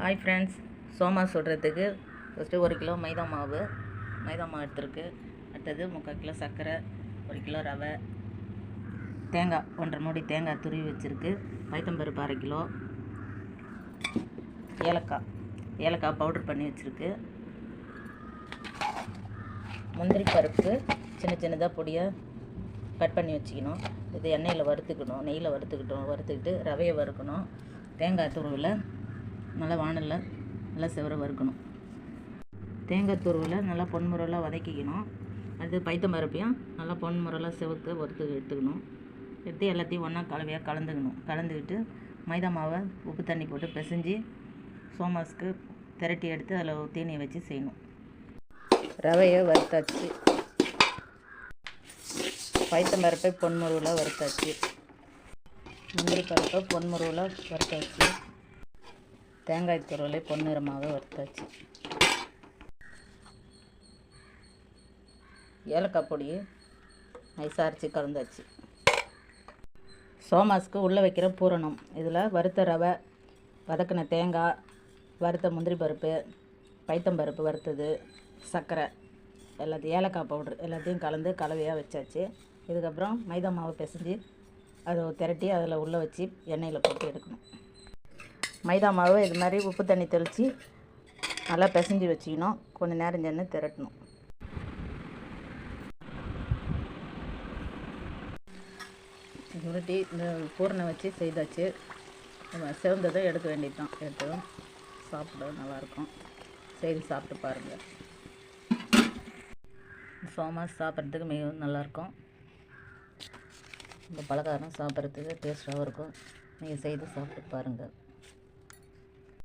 Hi friends சோமா சுடுறதுக்கு first ஒரு கிலோ மைதா மாவு. மைதா மாவு எடுத்துருக்கு. அடுத்தது முக்கால் கிலோ சர்க்கரை ஒரு கிலோ ரவை தேங்காய் ஒன்றரை மூடி தேங்காய் துருவி வச்சுருக்கு. பைத்தம்பருப்பு அரை கிலோ. ஏலக்காய் ஏலக்காய் பவுடர் பண்ணி வச்சுருக்கு. முந்திரி பருப்பு சின்ன சின்னதாக பொடியாக கட் பண்ணி வச்சுக்கணும். இது எண்ணெயில் வறுத்துக்கணும் நெய்யில் வறுத்துக்கிட்டோம் வறுத்துக்கிட்டு ரவையை வறுக்கணும். தேங்காய் துருவில் நல்லா வானலில் நல்லா செவர வறுக்கணும் தேங்காய் துருவில் நல்லா பொன்முறையில் வதக்கிக்கணும். அடுத்து பைத்தம் பருப்பையும் நல்லா பொன்முறையில் செவத்து வறுத்து எடுத்துக்கணும். எடுத்து எல்லாத்தையும் ஒன்றா கலவையாக கலந்துக்கணும். கலந்துக்கிட்டு மைதா மாவை உப்பு தண்ணி போட்டு பிசைஞ்சு சோமாஸ்க்கு திரட்டி எடுத்து அதில் தீனியை வச்சு செய்யணும். ரவையை வறுத்தாச்சு. பைத்தம்பருப்பை பொன்முருவில் வறுத்தாச்சு. முந்திரி பருப்பை பொன்முருவில் வறுத்தாச்சு. தேங்காய் துருவலை பொன்னிறமாக வறுத்தாச்சு. ஏலக்காய் பொடியை நைஸாக அரைச்சி கலந்தாச்சு. சோமாஸ்க்கு உள்ளே வைக்கிற பூரணம். இதில் வறுத்த ரவை வதக்கின தேங்காய் வறுத்த முந்திரி பருப்பு பைத்தம்பருப்பு வறுத்தது சர்க்கரை எல்லாத்தையும் ஏலக்காய் பவுட்ரு எல்லாத்தையும் கலந்து கலவையாக வச்சாச்சு. இதுக்கப்புறம் மைதா மாவு பிசைஞ்சு அதை திரட்டி அதில் உள்ளே வச்சு எண்ணெயில் போட்டு எடுக்கணும். மைதா மாவு இது மாதிரி உப்பு தண்ணி தெளித்து நல்லா பிசைஞ்சு வச்சுக்கணும். கொஞ்சம் நேரம் சென்று திரட்டணும். உருட்டி இந்த பூரணை வச்சு செய்தாச்சு. நம்ம சிவந்ததும் எடுக்க வேண்டியது தான் எடுத்ததும் சாப்பிட நல்லாயிருக்கும். செய்து சாப்பிட்டு பாருங்கள் சோமா சாப்பிட்றதுக்கு மிகவும் நல்லாயிருக்கும். இந்த பலகாரம் சாப்பிட்றதுக்கு டேஸ்ட்டாகவும் இருக்கும். நீங்கள் செய்து சாப்பிட்டு பாருங்கள்